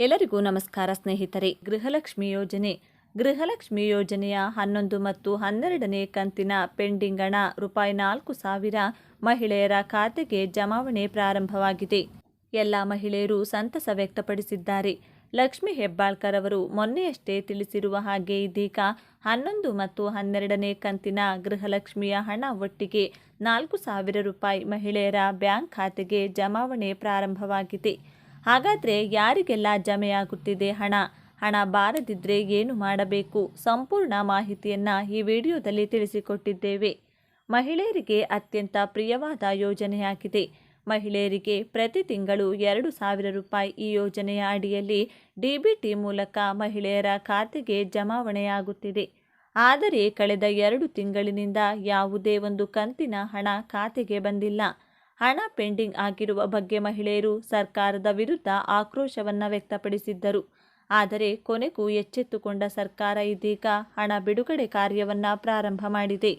ಎಲ್ಲರಿಗೂ ನಮಸ್ಕಾರ ಸ್ನೇಹಿತರೆ. ಗೃಹಲಕ್ಷ್ಮಿ ಯೋಜನೆ. ಗೃಹಲಕ್ಷ್ಮಿ ಯೋಜನೆಯ ಹನ್ನೊಂದು ಮತ್ತು ಹನ್ನೆರಡನೇ ಕಂತಿನ ಪೆಂಡಿಂಗ್ ಹಣ ರೂಪಾಯಿ ನಾಲ್ಕು ಸಾವಿರ ಮಹಿಳೆಯರ ಖಾತೆಗೆ ಜಮಾವಣೆ ಪ್ರಾರಂಭವಾಗಿದೆ. ಎಲ್ಲ ಮಹಿಳೆಯರು ಸಂತಸ ವ್ಯಕ್ತಪಡಿಸಿದ್ದಾರೆ. ಲಕ್ಷ್ಮಿ ಹೆಬ್ಬಾಳ್ಕರ್ ಅವರು ಮೊನ್ನೆಯಷ್ಟೇ ತಿಳಿಸಿರುವ ಹಾಗೆ ಇದೀಗ ಹನ್ನೊಂದು ಮತ್ತು ಹನ್ನೆರಡನೇ ಕಂತಿನ ಗೃಹಲಕ್ಷ್ಮಿಯ ಹಣ ಒಟ್ಟಿಗೆ ನಾಲ್ಕು ಸಾವಿರ ರೂಪಾಯಿ ಮಹಿಳೆಯರ ಬ್ಯಾಂಕ್ ಖಾತೆಗೆ ಜಮಾವಣೆ ಪ್ರಾರಂಭವಾಗಿದೆ. ಹಾಗಾದರೆ ಯಾರಿಗೆಲ್ಲ ಜಮೆಯಾಗುತ್ತಿದೆ ಹಣ? ಹಣ ಬಾರದಿದ್ದರೆ ಏನು ಮಾಡಬೇಕು? ಸಂಪೂರ್ಣ ಮಾಹಿತಿಯನ್ನು ಈ ವಿಡಿಯೋದಲ್ಲಿ ತಿಳಿಸಿಕೊಟ್ಟಿದ್ದೇವೆ. ಮಹಿಳೆಯರಿಗೆ ಅತ್ಯಂತ ಪ್ರಿಯವಾದ ಯೋಜನೆಯಾಗಿದೆ. ಮಹಿಳೆಯರಿಗೆ ಪ್ರತಿ ತಿಂಗಳು ಎರಡು ಸಾವಿರ ರೂಪಾಯಿ ಈ ಯೋಜನೆಯ ಅಡಿಯಲ್ಲಿ ಡಿಬಿಟಿ ಮೂಲಕ ಮಹಿಳೆಯರ ಖಾತೆಗೆ ಜಮಾವಣೆಯಾಗುತ್ತಿದೆ. ಆದರೆ ಕಳೆದ ಎರಡು ತಿಂಗಳಿನಿಂದ ಯಾವುದೇ ಒಂದು ಕಂತಿನ ಹಣ ಖಾತೆಗೆ ಬಂದಿಲ್ಲ. ಹಣ ಪೆಂಡಿಂಗ್ ಆಗಿರುವ ಬಗ್ಗೆ ಮಹಿಳೆಯರು ಸರ್ಕಾರದ ವಿರುದ್ಧ ಆಕ್ರೋಶವನ್ನು ವ್ಯಕ್ತಪಡಿಸಿದ್ದರು. ಆದರೆ ಕೊನೆಗೂ ಎಚ್ಚೆತ್ತುಕೊಂಡ ಸರ್ಕಾರ ಇದೀಗ ಹಣ ಬಿಡುಗಡೆ ಕಾರ್ಯವನ್ನು ಪ್ರಾರಂಭ ಮಾಡಿದೆ.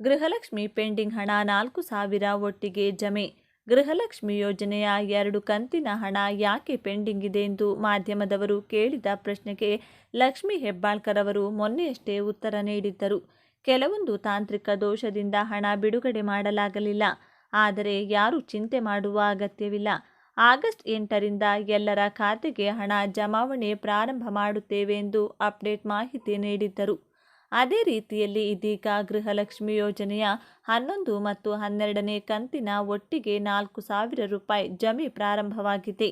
ಗೃಹಲಕ್ಷ್ಮಿ ಪೆಂಡಿಂಗ್ ಹಣ ನಾಲ್ಕು ಸಾವಿರ ಒಟ್ಟಿಗೆ ಜಮೆ. ಗೃಹಲಕ್ಷ್ಮಿ ಯೋಜನೆಯ ಎರಡು ಕಂತಿನ ಹಣ ಯಾಕೆ ಪೆಂಡಿಂಗ್ ಇದೆ ಎಂದು ಮಾಧ್ಯಮದವರು ಕೇಳಿದ ಪ್ರಶ್ನೆಗೆ ಲಕ್ಷ್ಮಿ ಹೆಬ್ಬಾಳ್ಕರ್ ಅವರು ಮೊನ್ನೆಯಷ್ಟೇ ಉತ್ತರ ನೀಡಿದ್ದರು. ಕೆಲವೊಂದು ತಾಂತ್ರಿಕ ದೋಷದಿಂದ ಹಣ ಬಿಡುಗಡೆ ಮಾಡಲಾಗಲಿಲ್ಲ. ಆದರೆ ಯಾರೂ ಚಿಂತೆ ಮಾಡುವ ಅಗತ್ಯವಿಲ್ಲ. ಆಗಸ್ಟ್ ಎಂಟರಿಂದ ಎಲ್ಲರ ಖಾತೆಗೆ ಹಣ ಜಮಾವಣೆ ಪ್ರಾರಂಭ ಮಾಡುತ್ತೇವೆ ಎಂದು ಅಪ್ಡೇಟ್ ಮಾಹಿತಿ ನೀಡಿದ್ದರು. ಅದೇ ರೀತಿಯಲ್ಲಿ ಇದೀಗ ಗೃಹಲಕ್ಷ್ಮಿ ಯೋಜನೆಯ ಹನ್ನೊಂದು ಮತ್ತು ಹನ್ನೆರಡನೇ ಕಂತಿನ ಒಟ್ಟಿಗೆ ನಾಲ್ಕು ಸಾವಿರ ರೂಪಾಯಿ ಜಮೆ ಪ್ರಾರಂಭವಾಗಿದೆ.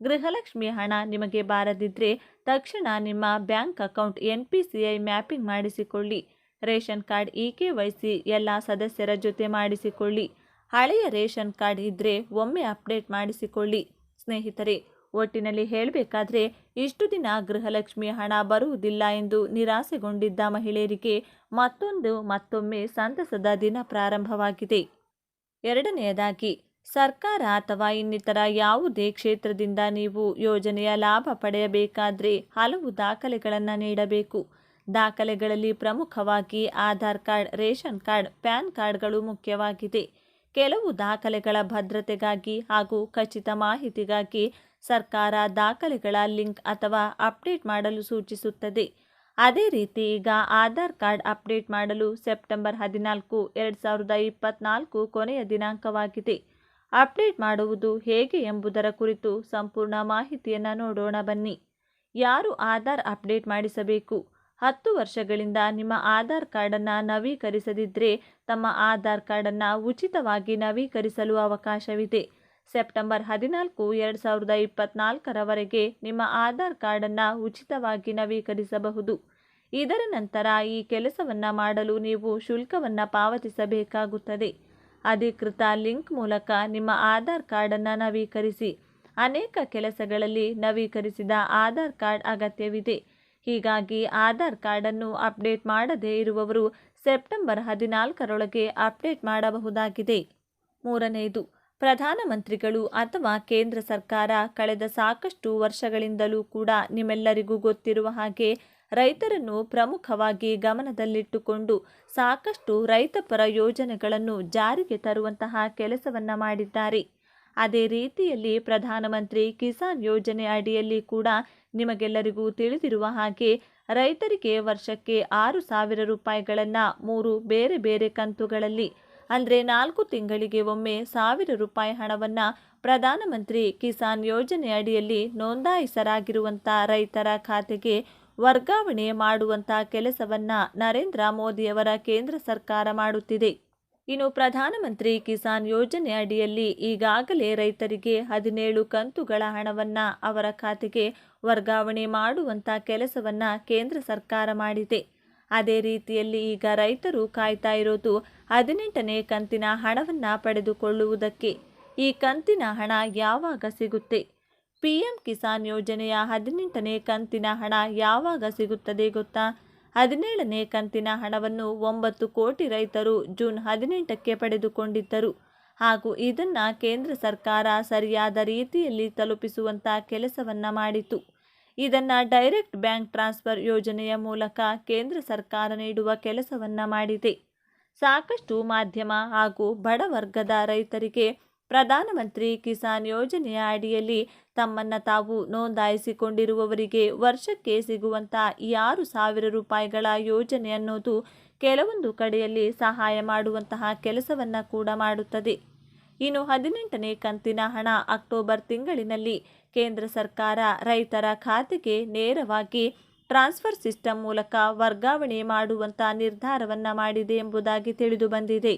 ಗೃಹಲಕ್ಷ್ಮಿ ಹಣ ನಿಮಗೆ ಬಾರದಿದ್ದರೆ ತಕ್ಷಣ ನಿಮ್ಮ bank account N P C I mapping ಮಾಡಿಸಿಕೊಳ್ಳಿ. Ration card E K Y C ಎಲ್ಲ ಸದಸ್ಯರ ಜೊತೆ ಮಾಡಿಸಿಕೊಳ್ಳಿ. ಹಳೆಯ ರೇಷನ್ ಕಾರ್ಡ್ ಇದ್ದರೆ ಒಮ್ಮೆ ಅಪ್ಡೇಟ್ ಮಾಡಿಸಿಕೊಳ್ಳಿ. ಸ್ನೇಹಿತರೆ, ಒಟ್ಟಿನಲ್ಲಿ ಹೇಳಬೇಕಾದ್ರೆ, ಇಷ್ಟು ದಿನ ಗೃಹಲಕ್ಷ್ಮಿ ಹಣ ಬರುವುದಿಲ್ಲ ಎಂದು ನಿರಾಸೆಗೊಂಡಿದ್ದ ಮಹಿಳೆಯರಿಗೆ ಮತ್ತೊಂದು ಮತ್ತೊಮ್ಮೆ ಸಂತಸದ ದಿನ ಪ್ರಾರಂಭವಾಗಿದೆ. ಎರಡನೆಯದಾಗಿ, ಸರ್ಕಾರ ಅಥವಾ ಇನ್ನಿತರ ಯಾವುದೇ ಕ್ಷೇತ್ರದಿಂದ ನೀವು ಯೋಜನೆಯ ಲಾಭ ಪಡೆಯಬೇಕಾದ್ರೆ ಹಲವು ದಾಖಲೆಗಳನ್ನು ನೀಡಬೇಕು. ದಾಖಲೆಗಳಲ್ಲಿ ಪ್ರಮುಖವಾಗಿ Aadhaar card, ration card, PAN ಕಾರ್ಡ್ಗಳು ಮುಖ್ಯವಾಗಿದೆ. ಕೆಲವು ದಾಖಲೆಗಳ ಭದ್ರತೆಗಾಗಿ ಹಾಗೂ ಖಚಿತ ಮಾಹಿತಿಗಾಗಿ ಸರ್ಕಾರ ದಾಖಲೆಗಳ ಲಿಂಕ್ ಅಥವಾ ಅಪ್ಡೇಟ್ ಮಾಡಲು ಸೂಚಿಸುತ್ತದೆ. ಅದೇ ರೀತಿ ಈಗ ಆಧಾರ್ ಕಾರ್ಡ್ ಅಪ್ಡೇಟ್ ಮಾಡಲು ಸೆಪ್ಟೆಂಬರ್ ಹದಿನಾಲ್ಕು, ಎರಡು ಸಾವಿರದ ಇಪ್ಪತ್ನಾಲ್ಕು ಕೊನೆಯ ದಿನಾಂಕವಾಗಿದೆ. ಅಪ್ಡೇಟ್ ಮಾಡುವುದು ಹೇಗೆ ಎಂಬುದರ ಕುರಿತು ಸಂಪೂರ್ಣ ಮಾಹಿತಿಯನ್ನು ನೋಡೋಣ ಬನ್ನಿ. ಯಾರು ಆಧಾರ್ ಅಪ್ಡೇಟ್ ಮಾಡಿಸಬೇಕು? ಹತ್ತು ವರ್ಷಗಳಿಂದ ನಿಮ್ಮ ಆಧಾರ್ ಕಾರ್ಡನ್ನು ನವೀಕರಿಸದಿದ್ದರೆ ತಮ್ಮ ಆಧಾರ್ ಕಾರ್ಡನ್ನು ಉಚಿತವಾಗಿ ನವೀಕರಿಸಲು ಅವಕಾಶವಿದೆ. ಸೆಪ್ಟೆಂಬರ್ ಹದಿನಾಲ್ಕು, ಎರಡು ಸಾವಿರದ ಇಪ್ಪತ್ನಾಲ್ಕರವರೆಗೆ ನಿಮ್ಮ ಆಧಾರ್ ಕಾರ್ಡನ್ನು ಉಚಿತವಾಗಿ ನವೀಕರಿಸಬಹುದು. ಇದರ ನಂತರ ಈ ಕೆಲಸವನ್ನು ಮಾಡಲು ನೀವು ಶುಲ್ಕವನ್ನು ಪಾವತಿಸಬೇಕಾಗುತ್ತದೆ. ಅಧಿಕೃತ ಲಿಂಕ್ ಮೂಲಕ ನಿಮ್ಮ ಆಧಾರ್ ಕಾರ್ಡನ್ನು ನವೀಕರಿಸಿ. ಅನೇಕ ಕೆಲಸಗಳಲ್ಲಿ ನವೀಕರಿಸಿದ ಆಧಾರ್ ಕಾರ್ಡ್ ಅಗತ್ಯವಿದೆ. ಹೀಗಾಗಿ ಆಧಾರ್ ಕಾರ್ಡನ್ನು ಅಪ್ಡೇಟ್ ಮಾಡದೇ ಇರುವವರು ಸೆಪ್ಟೆಂಬರ್ ಹದಿನಾಲ್ಕರೊಳಗೆ ಅಪ್ಡೇಟ್ ಮಾಡಬಹುದಾಗಿದೆ. ಮೂರನೆಯದು ಪ್ರಧಾನಮಂತ್ರಿಗಳು ಅಥವಾ ಕೇಂದ್ರ ಸರ್ಕಾರ ಕಳೆದ ಸಾಕಷ್ಟು ವರ್ಷಗಳಿಂದಲೂ ಕೂಡ ನಿಮ್ಮೆಲ್ಲರಿಗೂ ಗೊತ್ತಿರುವ ಹಾಗೆ ರೈತರನ್ನು ಪ್ರಮುಖವಾಗಿ ಗಮನದಲ್ಲಿಟ್ಟುಕೊಂಡು ಸಾಕಷ್ಟು ರೈತಪರ ಯೋಜನೆಗಳನ್ನು ಜಾರಿಗೆ ತರುವಂತಹ ಕೆಲಸವನ್ನು ಮಾಡಿದ್ದಾರೆ. ಅದೇ ರೀತಿಯಲ್ಲಿ ಪ್ರಧಾನಮಂತ್ರಿ ಕಿಸಾನ್ ಯೋಜನೆ ಅಡಿಯಲ್ಲಿ ಕೂಡ ನಿಮಗೆಲ್ಲರಿಗೂ ತಿಳಿದಿರುವ ಹಾಗೆ ರೈತರಿಗೆ ವರ್ಷಕ್ಕೆ ಆರು ಸಾವಿರ ರೂಪಾಯಿಗಳನ್ನು ಮೂರು ಬೇರೆ ಬೇರೆ ಕಂತುಗಳಲ್ಲಿ, ಅಂದರೆ ನಾಲ್ಕು ತಿಂಗಳಿಗೆ ಒಮ್ಮೆ ಸಾವಿರ ರೂಪಾಯಿ ಹಣವನ್ನು ಪ್ರಧಾನಮಂತ್ರಿ ಕಿಸಾನ್ ಯೋಜನೆ ಅಡಿಯಲ್ಲಿ ನೋಂದಾಯಿಸರಾಗಿರುವಂಥ ರೈತರ ಖಾತೆಗೆ ವರ್ಗಾವಣೆ ಮಾಡುವಂಥ ಕೆಲಸವನ್ನು ನರೇಂದ್ರ ಮೋದಿಯವರ ಕೇಂದ್ರ ಸರ್ಕಾರ ಮಾಡುತ್ತಿದೆ. ಇನ್ನು ಪ್ರಧಾನಮಂತ್ರಿ ಕಿಸಾನ್ ಯೋಜನೆ ಅಡಿಯಲ್ಲಿ ಈಗಾಗಲೇ ರೈತರಿಗೆ ಹದಿನೇಳು ಕಂತುಗಳ ಹಣವನ್ನು ಅವರ ಖಾತೆಗೆ ವರ್ಗಾವಣೆ ಮಾಡುವಂಥ ಕೆಲಸವನ್ನು ಕೇಂದ್ರ ಸರ್ಕಾರ ಮಾಡಿದೆ. ಅದೇ ರೀತಿಯಲ್ಲಿ ಈಗ ರೈತರು ಕಾಯ್ತಾ ಇರೋದು ಹದಿನೆಂಟನೇ ಕಂತಿನ ಹಣವನ್ನು ಪಡೆದುಕೊಳ್ಳುವುದಕ್ಕೆ. ಈ ಕಂತಿನ ಹಣ ಯಾವಾಗ ಸಿಗುತ್ತೆ? ಪಿಎಂ ಕಿಸಾನ್ ಯೋಜನೆಯ ಹದಿನೆಂಟನೇ ಕಂತಿನ ಹಣ ಯಾವಾಗ ಸಿಗುತ್ತದೆ ಗೊತ್ತಾ? ಹದಿನೇಳನೇ ಕಂತಿನ ಹಣವನ್ನು ಒಂಬತ್ತು ಕೋಟಿ ರೈತರು ಜೂನ್ ಹದಿನೆಂಟಕ್ಕೆ ಪಡೆದುಕೊಂಡಿದ್ದರು. ಹಾಗೂ ಇದನ್ನು ಕೇಂದ್ರ ಸರ್ಕಾರ ಸರಿಯಾದ ರೀತಿಯಲ್ಲಿ ತಲುಪಿಸುವಂಥ ಕೆಲಸವನ್ನು ಮಾಡಿತು ಇದನ್ನು ಡೈರೆಕ್ಟ್ ಬ್ಯಾಂಕ್ ಟ್ರಾನ್ಸ್ಫರ್ ಯೋಜನೆಯ ಮೂಲಕ ಕೇಂದ್ರ ಸರ್ಕಾರ ನೀಡುವ ಕೆಲಸವನ್ನು ಮಾಡಿದೆ. ಸಾಕಷ್ಟು ಮಾಧ್ಯಮ ಹಾಗೂ ಬಡ ವರ್ಗದ ರೈತರಿಗೆ ಪ್ರಧಾನಮಂತ್ರಿ ಕಿಸಾನ್ ಯೋಜನೆಯ ಅಡಿಯಲ್ಲಿ ತಮ್ಮನ್ನು ತಾವು ನೋಂದಾಯಿಸಿಕೊಂಡಿರುವವರಿಗೆ ವರ್ಷಕ್ಕೆ ಸಿಗುವಂಥ ಈ ಆರು ಸಾವಿರ ರೂಪಾಯಿಗಳ ಯೋಜನೆ ಅನ್ನೋದು ಕೆಲವೊಂದು ಕಡೆಯಲ್ಲಿ ಸಹಾಯ ಮಾಡುವಂತಹ ಕೆಲಸವನ್ನು ಕೂಡ ಮಾಡುತ್ತದೆ. ಇನ್ನು ಹದಿನೆಂಟನೇ ಕಂತಿನ ಹಣ ಅಕ್ಟೋಬರ್ ತಿಂಗಳಿನಲ್ಲಿ ಕೇಂದ್ರ ಸರ್ಕಾರ ರೈತರ ಖಾತೆಗೆ ನೇರವಾಗಿ ಟ್ರಾನ್ಸ್ಫರ್ ಸಿಸ್ಟಮ್ ಮೂಲಕ ವರ್ಗಾವಣೆ ಮಾಡುವಂಥ ನಿರ್ಧಾರವನ್ನು ಮಾಡಿದೆ ಎಂಬುದಾಗಿ ತಿಳಿದು ಬಂದಿದೆ.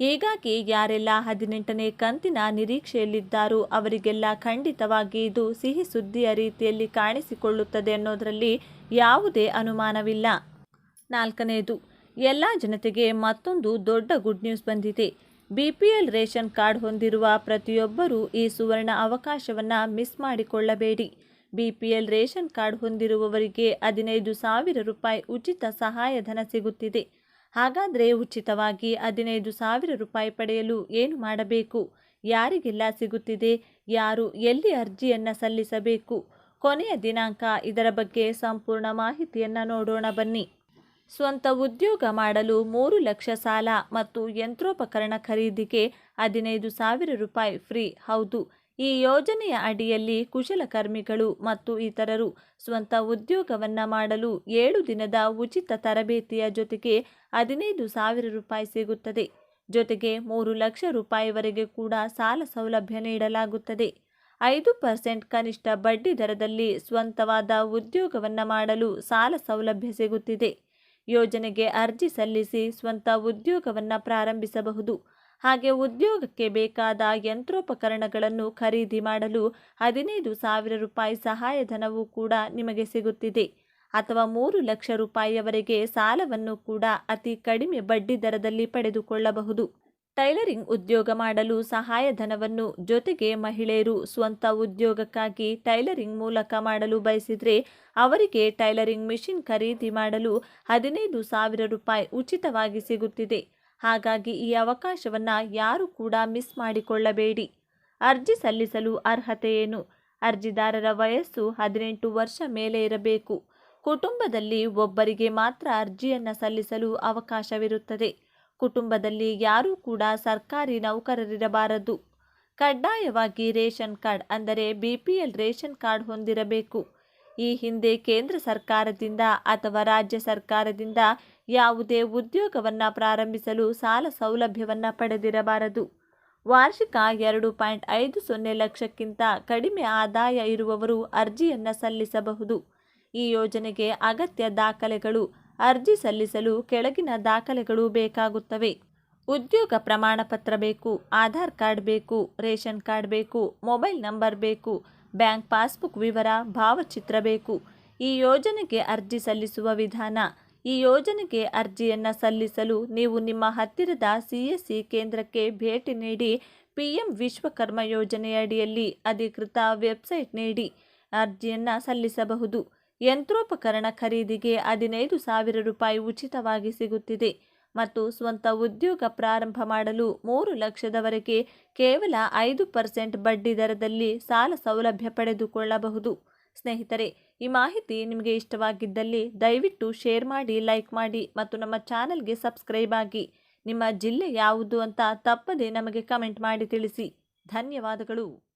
ಹೀಗಾಗಿ ಯಾರೆಲ್ಲ ಹದಿನೆಂಟನೇ ಕಂತಿನ ನಿರೀಕ್ಷೆಯಲ್ಲಿದ್ದಾರೋ ಅವರಿಗೆಲ್ಲ ಖಂಡಿತವಾಗಿ ಇದು ಸಿಹಿ ಸುದ್ದಿಯ ರೀತಿಯಲ್ಲಿ ಕಾಣಿಸಿಕೊಳ್ಳುತ್ತದೆ ಅನ್ನೋದರಲ್ಲಿ ಯಾವುದೇ ಅನುಮಾನವಿಲ್ಲ. ನಾಲ್ಕನೆಯದು ಎಲ್ಲ ಜನತೆಗೆ ಮತ್ತೊಂದು ದೊಡ್ಡ ಗುಡ್ ನ್ಯೂಸ್ ಬಂದಿದೆ. ಬಿಪಿಎಲ್ ರೇಷನ್ ಕಾರ್ಡ್ ಹೊಂದಿರುವ ಪ್ರತಿಯೊಬ್ಬರೂ ಈ ಸುವರ್ಣ ಅವಕಾಶವನ್ನು ಮಿಸ್ ಮಾಡಿಕೊಳ್ಳಬೇಡಿ. ಬಿಪಿಎಲ್ ರೇಷನ್ ಕಾರ್ಡ್ ಹೊಂದಿರುವವರಿಗೆ ಹದಿನೈದು ಸಾವಿರ ರೂಪಾಯಿ ಉಚಿತ ಸಹಾಯಧನ ಸಿಗುತ್ತಿದೆ. ಹಾಗಾದರೆ ಉಚಿತವಾಗಿ ಹದಿನೈದು ಸಾವಿರ ರೂಪಾಯಿ ಪಡೆಯಲು ಏನು ಮಾಡಬೇಕು? ಯಾರಿಗೆಲ್ಲ ಸಿಗುತ್ತಿದೆ? ಯಾರು ಎಲ್ಲಿ ಅರ್ಜಿಯನ್ನು ಸಲ್ಲಿಸಬೇಕು? ಕೊನೆಯ ದಿನಾಂಕ ಇದರ ಬಗ್ಗೆ ಸಂಪೂರ್ಣ ಮಾಹಿತಿಯನ್ನು ನೋಡೋಣ ಬನ್ನಿ. ಸ್ವಂತ ಉದ್ಯೋಗ ಮಾಡಲು ಮೂರು ಲಕ್ಷ ಸಾಲ ಮತ್ತು ಯಂತ್ರೋಪಕರಣ ಖರೀದಿಗೆ ಹದಿನೈದು ಸಾವಿರ ರೂಪಾಯಿ ಫ್ರೀ. ಹೌದು ಈ ಯೋಜನೆಯ ಅಡಿಯಲ್ಲಿ ಕುಶಲಕರ್ಮಿಗಳು ಮತ್ತು ಇತರರು ಸ್ವಂತ ಉದ್ಯೋಗವನ್ನು ಮಾಡಲು ಏಳು ದಿನದ ಉಚಿತ ತರಬೇತಿಯ ಜೊತೆಗೆ ಹದಿನೈದು ಸಾವಿರ ರೂಪಾಯಿ ಸಿಗುತ್ತದೆ. ಜೊತೆಗೆ ಮೂರು ಲಕ್ಷ ರೂಪಾಯಿವರೆಗೆ ಕೂಡ ಸಾಲ ಸೌಲಭ್ಯ ನೀಡಲಾಗುತ್ತದೆ. ಐದು ಪರ್ಸೆಂಟ್ ಕನಿಷ್ಠ ಬಡ್ಡಿ ದರದಲ್ಲಿ ಸ್ವಂತವಾದ ಉದ್ಯೋಗವನ್ನು ಮಾಡಲು ಸಾಲ ಸೌಲಭ್ಯ ಸಿಗುತ್ತಿದೆ. ಯೋಜನೆಗೆ ಅರ್ಜಿ ಸಲ್ಲಿಸಿ ಸ್ವಂತ ಉದ್ಯೋಗವನ್ನು ಪ್ರಾರಂಭಿಸಬಹುದು. ಹಾಗೆ ಉದ್ಯೋಗಕ್ಕೆ ಬೇಕಾದ ಯಂತ್ರೋಪಕರಣಗಳನ್ನು ಖರೀದಿ ಮಾಡಲು ಹದಿನೈದು ಸಾವಿರ ರೂಪಾಯಿ ಸಹಾಯಧನವೂ ಕೂಡ ನಿಮಗೆ ಸಿಗುತ್ತಿದೆ. ಅಥವಾ ಮೂರು ಲಕ್ಷ ರೂಪಾಯಿಯವರೆಗೆ ಸಾಲವನ್ನು ಕೂಡ ಅತಿ ಕಡಿಮೆ ಬಡ್ಡಿ ದರದಲ್ಲಿ ಪಡೆದುಕೊಳ್ಳಬಹುದು. ಟೈಲರಿಂಗ್ ಉದ್ಯೋಗ ಮಾಡಲು ಸಹಾಯಧನವನ್ನು ಜೊತೆಗೆ ಮಹಿಳೆಯರು ಸ್ವಂತ ಉದ್ಯೋಗಕ್ಕಾಗಿ ಟೈಲರಿಂಗ್ ಮೂಲಕ ಮಾಡಲು ಬಯಸಿದರೆ ಅವರಿಗೆ ಟೈಲರಿಂಗ್ ಮಿಷಿನ್ ಖರೀದಿ ಮಾಡಲು ಹದಿನೈದು ಸಾವಿರ ರೂಪಾಯಿ ಉಚಿತವಾಗಿ ಸಿಗುತ್ತಿದೆ. ಹಾಗಾಗಿ ಈ ಅವಕಾಶವನ್ನು ಯಾರು ಕೂಡ ಮಿಸ್ ಮಾಡಿಕೊಳ್ಳಬೇಡಿ. ಅರ್ಜಿ ಸಲ್ಲಿಸಲು ಅರ್ಹತೆ ಏನು? ಅರ್ಜಿದಾರರ ವಯಸ್ಸು ಹದಿನೆಂಟು ವರ್ಷ ಮೇಲೆ ಇರಬೇಕು. ಕುಟುಂಬದಲ್ಲಿ ಒಬ್ಬರಿಗೆ ಮಾತ್ರ ಅರ್ಜಿಯನ್ನು ಸಲ್ಲಿಸಲು ಅವಕಾಶವಿರುತ್ತದೆ. ಕುಟುಂಬದಲ್ಲಿ ಯಾರೂ ಕೂಡ ಸರ್ಕಾರಿ ನೌಕರರಿರಬಾರದು. ಕಡ್ಡಾಯವಾಗಿ ರೇಷನ್ ಕಾರ್ಡ್ ಅಂದರೆ B P L ration card ಹೊಂದಿರಬೇಕು. ಈ ಹಿಂದೆ ಕೇಂದ್ರ ಸರ್ಕಾರದಿಂದ ಅಥವಾ ರಾಜ್ಯ ಸರ್ಕಾರದಿಂದ ಯಾವುದೇ ಉದ್ಯೋಗವನ್ನು ಪ್ರಾರಂಭಿಸಲು ಸಾಲ ಸೌಲಭ್ಯವನ್ನು ಪಡೆದಿರಬಾರದು. ವಾರ್ಷಿಕ ಎರಡು ಪಾಯಿಂಟ್ ಐದು ಸೊನ್ನೆ ಲಕ್ಷಕ್ಕಿಂತ ಕಡಿಮೆ ಆದಾಯ ಇರುವವರು ಅರ್ಜಿಯನ್ನು ಸಲ್ಲಿಸಬಹುದು. ಈ ಯೋಜನೆಗೆ ಅಗತ್ಯ ದಾಖಲೆಗಳು ಅರ್ಜಿ ಸಲ್ಲಿಸಲು ಕೆಳಗಿನ ದಾಖಲೆಗಳು ಬೇಕಾಗುತ್ತವೆ. ಉದ್ಯೋಗ ಪ್ರಮಾಣಪತ್ರ ಬೇಕು, ಆಧಾರ್ ಕಾರ್ಡ್ ಬೇಕು, ರೇಷನ್ ಕಾರ್ಡ್ ಬೇಕು, ಮೊಬೈಲ್ ನಂಬರ್ ಬೇಕು ಬ್ಯಾಂಕ್ ಪಾಸ್ಬುಕ್ ವಿವರ, ಭಾವಚಿತ್ರ ಬೇಕು. ಈ ಯೋಜನೆಗೆ ಅರ್ಜಿ ಸಲ್ಲಿಸುವ ವಿಧಾನ. ಈ ಯೋಜನೆಗೆ ಅರ್ಜಿಯನ್ನು ಸಲ್ಲಿಸಲು ನೀವು ನಿಮ್ಮ ಹತ್ತಿರದ ಸಿ ಕೇಂದ್ರಕ್ಕೆ ಭೇಟಿ ನೀಡಿ ಪಿ ಎಂ ವಿಶ್ವಕರ್ಮ ಯೋಜನೆಯಡಿಯಲ್ಲಿ ಅಧಿಕೃತ ವೆಬ್ಸೈಟ್ ನೀಡಿ ಅರ್ಜಿಯನ್ನು ಸಲ್ಲಿಸಬಹುದು. ಯಂತ್ರೋಪಕರಣ ಖರೀದಿಗೆ ಹದಿನೈದು ಸಾವಿರ ರೂಪಾಯಿ ಉಚಿತವಾಗಿ ಸಿಗುತ್ತಿದೆ. ಮತ್ತು ಸ್ವಂತ ಉದ್ಯೋಗ ಪ್ರಾರಂಭ ಮಾಡಲು ಮೂರು ಲಕ್ಷದವರೆಗೆ ಕೇವಲ ಐದು ಪರ್ಸೆಂಟ್ ಬಡ್ಡಿ ದರದಲ್ಲಿ ಸಾಲ ಸೌಲಭ್ಯ ಪಡೆದುಕೊಳ್ಳಬಹುದು. ಸ್ನೇಹಿತರೆ, ಈ ಮಾಹಿತಿ ನಿಮಗೆ ಇಷ್ಟವಾಗಿದ್ದಲ್ಲಿ ದಯವಿಟ್ಟು ಶೇರ್ ಮಾಡಿ, ಲೈಕ್ ಮಾಡಿ ಮತ್ತು ನಮ್ಮ ಚಾನಲ್ಗೆ ಸಬ್ಸ್ಕ್ರೈಬ್ ಆಗಿ. ನಿಮ್ಮ ಜಿಲ್ಲೆ ಯಾವುದು ಅಂತ ತಪ್ಪದೆ ನಮಗೆ ಕಮೆಂಟ್ ಮಾಡಿ ತಿಳಿಸಿ. ಧನ್ಯವಾದಗಳು.